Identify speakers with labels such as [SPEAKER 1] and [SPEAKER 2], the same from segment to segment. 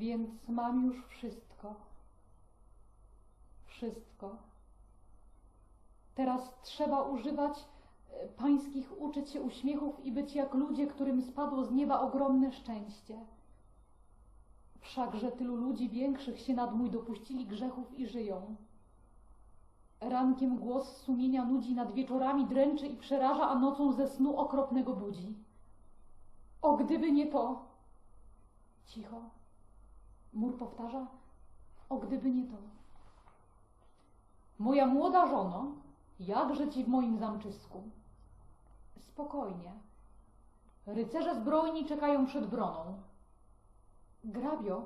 [SPEAKER 1] Więc mam już wszystko. Wszystko. Teraz trzeba używać e, pańskich, uczyć się uśmiechów i być jak ludzie, którym spadło z nieba ogromne szczęście. Wszakże tylu ludzi większych się nad mój dopuścili grzechów i żyją. Rankiem głos sumienia nudzi, nad wieczorami dręczy i przeraża, a nocą ze snu okropnego budzi. O, gdyby nie to! Cicho. Mur powtarza, o, gdyby nie to. Moja młoda żono, jakże ci w moim zamczysku? Spokojnie. Rycerze zbrojni czekają przed broną. Grabio,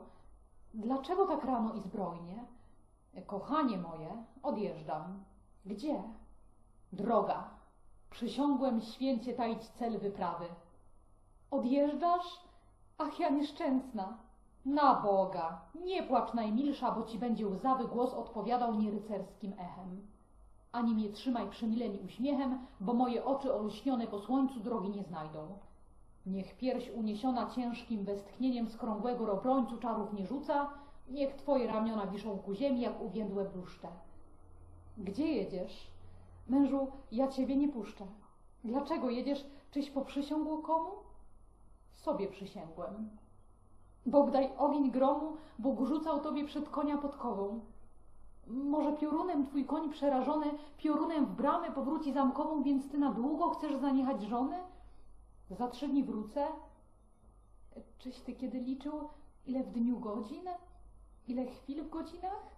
[SPEAKER 1] dlaczego tak rano i zbrojnie? Kochanie moje, odjeżdżam. Gdzie? Droga. Przysiągłem święcie taić cel wyprawy. Odjeżdżasz? Ach, ja nieszczęsna. Na Boga, nie płacz najmilsza, bo ci będzie łzawy głos odpowiadał nierycerskim echem. Ani mnie trzymaj przymileń uśmiechem, bo moje oczy olśnione po słońcu drogi nie znajdą. Niech pierś uniesiona ciężkim westchnieniem skrągłego robrońcu czarów nie rzuca, niech twoje ramiona wiszą ku ziemi jak uwiędłe bluszcze. Gdzie jedziesz? Mężu, ja ciebie nie puszczę. Dlaczego jedziesz? Czyś poprzysiągł komu? Sobie przysięgłem. Bóg daj ogień gromu, Bóg rzucał tobie przed konia podkową. Może piorunem twój koń przerażony, piorunem w bramę powróci zamkową, więc ty na długo chcesz zaniechać żony? Za trzy dni wrócę? Czyś ty kiedy liczył, ile w dniu godzin? Ile chwil w godzinach?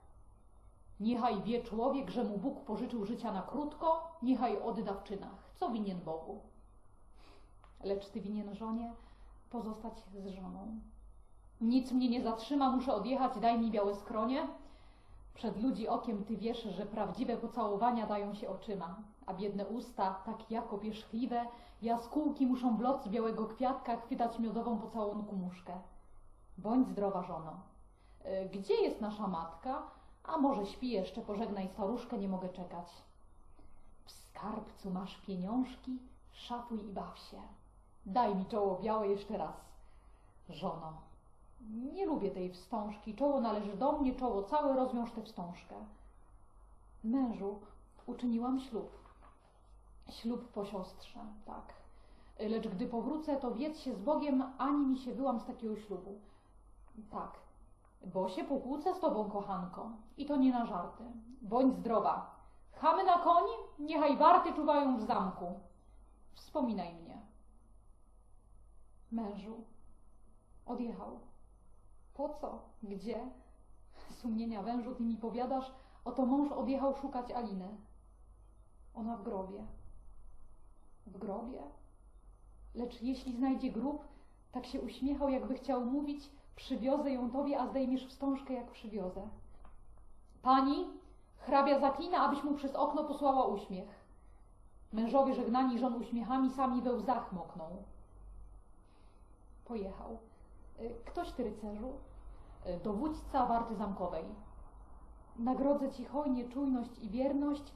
[SPEAKER 1] Niechaj wie człowiek, że mu Bóg pożyczył życia na krótko, niechaj odda w czynach. Co winien Bogu? Lecz ty winien żonie pozostać z żoną. Nic mnie nie zatrzyma, muszę odjechać, daj mi białe skronie. Przed ludzi okiem ty wiesz, że prawdziwe pocałowania dają się oczyma, a biedne usta, tak jako pierzchliwe, jaskółki muszą w loc białego kwiatka chwytać miodową pocałunku muszkę. Bądź zdrowa żono. E, Gdzie jest nasza matka? A może śpi jeszcze, pożegnaj staruszkę, nie mogę czekać. W skarbcu masz pieniążki, szafuj i baw się. Daj mi czoło białe jeszcze raz. Żono, nie lubię tej wstążki. Czoło należy do mnie, czoło całe, rozwiąż tę wstążkę. Mężu, uczyniłam ślub. Ślub po siostrze, tak. Lecz gdy powrócę, to wiedz się z Bogiem, ani mi się wyłam z takiego ślubu. Tak, bo się pokłócę z tobą, kochanko. I to nie na żarty. Bądź zdrowa. Chamy na koni, niechaj warty czuwają w zamku. Wspominaj mnie. Mężu, odjechał. Po co? Gdzie? Sumienia wężu, ty mi powiadasz, oto mąż odjechał szukać Aliny. Ona w grobie. W grobie? Lecz jeśli znajdzie grób, tak się uśmiechał, jakby chciał mówić, przywiozę ją tobie, a zdejmiesz wstążkę, jak przywiozę. Pani, hrabia zaklina, abyś mu przez okno posłała uśmiech. Mężowie żegnani żon uśmiechami sami we łzach mokną. Pojechał. Y, Ktoś ty, rycerzu? Y, Dowódca warty zamkowej. Nagrodzę ci hojnie czujność i wierność.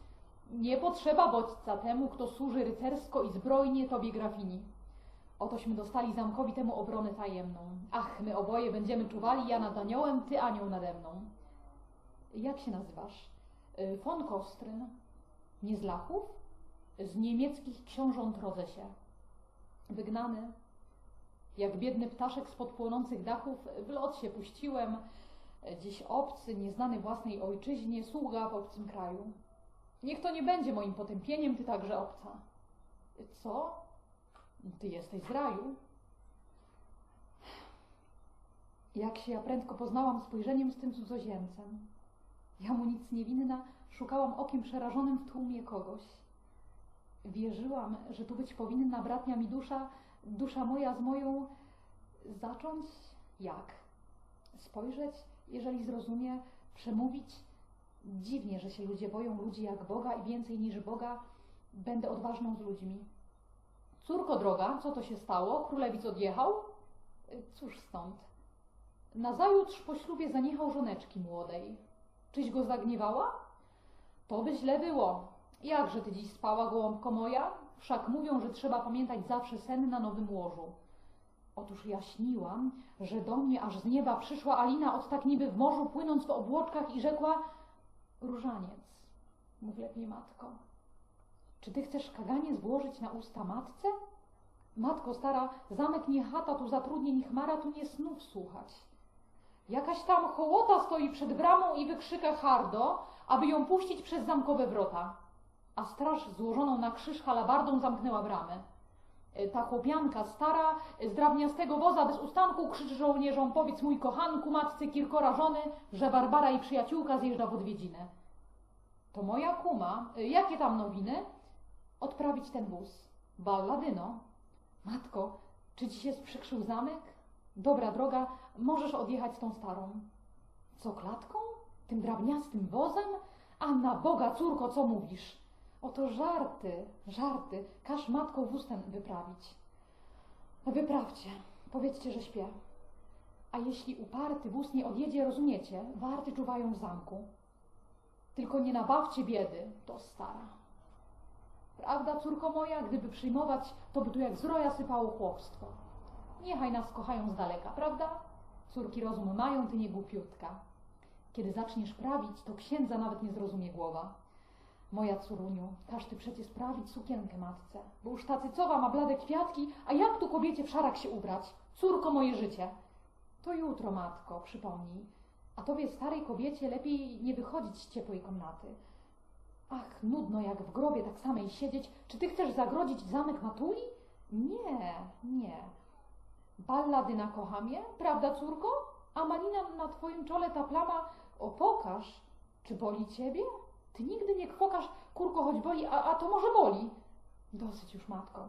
[SPEAKER 1] Nie potrzeba bodźca temu, kto służy rycersko i zbrojnie tobie grafini. Otośmy dostali zamkowi temu obronę tajemną. Ach, my oboje będziemy czuwali, ja nad aniołem, ty anioł nade mną. Jak się nazywasz? Y, Von Kostryn. Nie z Lachów? Z niemieckich książąt rodzę się. Wygnany, jak biedny ptaszek spod płonących dachów, w lot się puściłem, dziś obcy, nieznany własnej ojczyźnie, sługa w obcym kraju. Niech to nie będzie moim potępieniem, ty także obca. Co? Ty jesteś z raju. Jak się ja prędko poznałam spojrzeniem z tym cudzoziemcem. Ja mu nic nie winna, szukałam okiem przerażonym w tłumie kogoś. Wierzyłam, że tu być powinna bratnia mi dusza, dusza moja z moją zacząć jak? Spojrzeć, jeżeli zrozumie, przemówić. Dziwnie, że się ludzie boją ludzi jak Boga i więcej niż Boga będę odważną z ludźmi. Córko droga, co to się stało? Królewic odjechał? Cóż stąd? Nazajutrz po ślubie zaniechał żoneczki młodej. Czyś go zagniewała? To by źle było. Jakże ty dziś spała, gołąbko moja? Wszak mówią, że trzeba pamiętać zawsze sen na nowym łożu. Otóż ja śniłam, że do mnie aż z nieba przyszła Alina od tak niby w morzu płynąc w obłoczkach i rzekła Różaniec, mów lepiej matko, czy ty chcesz kaganiec włożyć na usta matce? Matko stara, zamek nie chata, tu zatrudnień chmara, tu nie snów słuchać. Jakaś tam hołota stoi przed bramą i wykrzyka hardo, aby ją puścić przez zamkowe wrota. A straż złożoną na krzyż halabardą zamknęła bramy. E, Ta chłopianka stara z drabniastego woza bez ustanku krzyczy żołnierzom powiedz mój kochanku, matce Kirkora żony, że Barbara i przyjaciółka zjeżdża w odwiedziny. To moja kuma, y, jakie tam nowiny? Odprawić ten wóz. Balladyno. Matko, czy ci się sprzykrzył zamek? Dobra droga, możesz odjechać z tą starą. Co klatką? Tym drabniastym wozem? A na Boga, córko, co mówisz? Oto żarty, żarty. Każ matką wóz ten wyprawić. Wyprawcie, powiedzcie, że śpię. A jeśli uparty wóz nie odjedzie, rozumiecie, warty czuwają w zamku. Tylko nie nabawcie biedy, to stara. Prawda, córko moja, gdyby przyjmować, to by tu jak z roja sypało chłopstwo. Niechaj nas kochają z daleka, prawda? Córki rozum mają, ty nie głupiutka. Kiedy zaczniesz prawić, to księdza nawet nie zrozumie głowa. Moja córuniu, każ ty przecie sprawić sukienkę matce, bo już ta cycowa ma blade kwiatki, a jak tu kobiecie w szarak się ubrać? Córko moje życie. To jutro, matko, przypomnij. A tobie, starej kobiecie, lepiej nie wychodzić z ciepłej komnaty. Ach, nudno jak w grobie tak samej siedzieć. Czy ty chcesz zagrodzić zamek Matuli? Nie, nie. Balladyna kocha mnie, prawda, córko? A malina na twoim czole ta plama, o pokaż. Czy boli ciebie? Ty nigdy nie kwokasz, kurko, choć boli, a, a to może boli. Dosyć już, matko.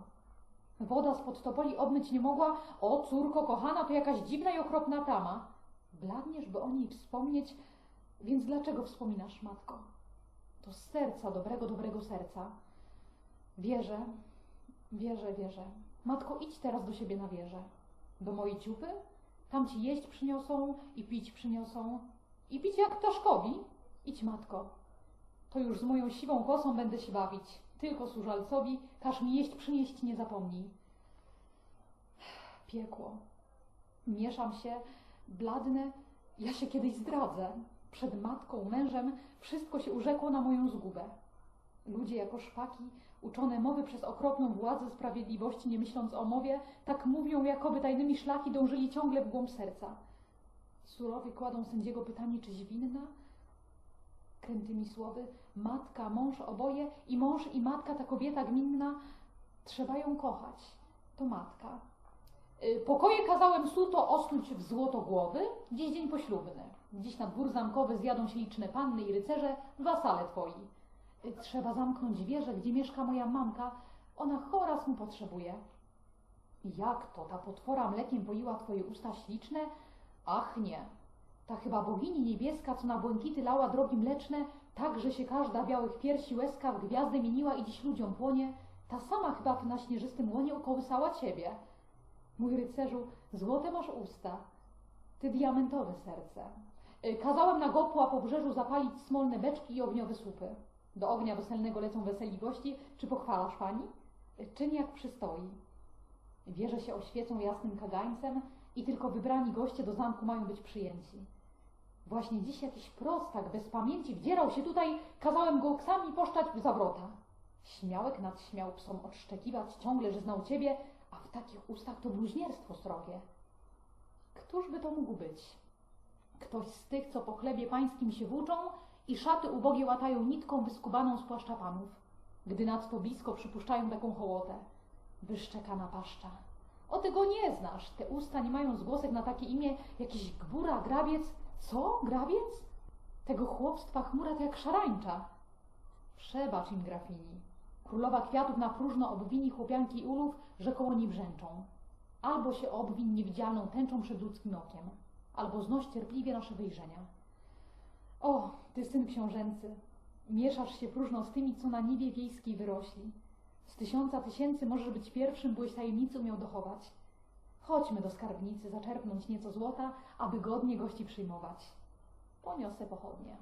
[SPEAKER 1] Woda spod topoli obmyć nie mogła. O, córko kochana, to jakaś dziwna i okropna plama. Bladniesz, by o niej wspomnieć, więc dlaczego wspominasz, matko? To z serca, dobrego, dobrego serca. Wierzę, wierzę, wierzę. Matko, idź teraz do siebie na wieżę. Do mojej ciupy? Tam ci jeść przyniosą i pić przyniosą. I pić jak ptaszkowi. Idź, matko. To już z moją siwą kosą będę się bawić. Tylko służalcowi każ mi jeść przynieść nie zapomnij. Piekło. Mieszam się, bladnę, ja się kiedyś zdradzę. Przed matką, mężem wszystko się urzekło na moją zgubę. Ludzie jako szpaki, uczone mowy przez okropną władzę sprawiedliwości, nie myśląc o mowie, tak mówią, jakoby tajnymi szlaki dążyli ciągle w głąb serca. Surowie kładą sędziego pytanie, czyś winna? Krętymi słowy, matka, mąż oboje i mąż i matka, ta kobieta gminna, trzeba ją kochać. To matka. Y, Pokoje kazałem suto osnuć w złoto głowy, dziś dzień poślubny. Dziś na dwór zamkowy zjadą się liczne panny i rycerze, wasale twoi. Y, Trzeba zamknąć wieżę, gdzie mieszka moja mamka, ona choraz mu potrzebuje. Jak to, ta potwora mlekiem poiła twoje usta śliczne? Ach nie, ta chyba bogini niebieska, co na błękity lała drogi mleczne, tak, że się każda białych piersi łezka w gwiazdę mieniła i dziś ludziom płonie, ta sama chyba na śnieżystym łonie ukołysała ciebie. Mój rycerzu, złote masz usta, ty diamentowe serce. Y, Kazałem na gopła po brzeżu zapalić smolne beczki i ogniowe słupy. Do ognia weselnego lecą weseli gości. Czy pochwalasz pani? Y, Czyń jak przystoi. Wieże się oświecą jasnym kagańcem i tylko wybrani goście do zamku mają być przyjęci. Właśnie dziś jakiś prostak bez pamięci wdzierał się tutaj, kazałem go oksami poszczać w zawrota. Śmiałek nad śmiał psom odszczekiwać ciągle, że znał ciebie, a w takich ustach to bluźnierstwo srogie. Któż by to mógł być? Ktoś z tych, co po chlebie pańskim się włóczą i szaty ubogie łatają nitką wyskubaną z płaszcza panów, gdy nadto blisko przypuszczają taką hołotę. Wyszczekana paszcza. O ty go nie znasz. Te usta nie mają zgłosek na takie imię. Jakiś gbura, grabiec. Co? Grabiec? Tego chłopstwa chmura to jak szarańcza. Przebacz im, grafini. Królowa kwiatów na próżno obwini chłopianki ulów, że koło niej brzęczą. Albo się obwin niewidzialną tęczą przed ludzkim okiem, albo znoś cierpliwie nasze wyjrzenia. O, ty syn książęcy, mieszasz się próżno z tymi, co na niwie wiejskiej wyrośli. Z tysiąca tysięcy możesz być pierwszym, byłeś tajemnicy umiał dochować. Chodźmy do skarbnicy, zaczerpnąć nieco złota, aby godnie gości przyjmować. Poniosę pochodnie.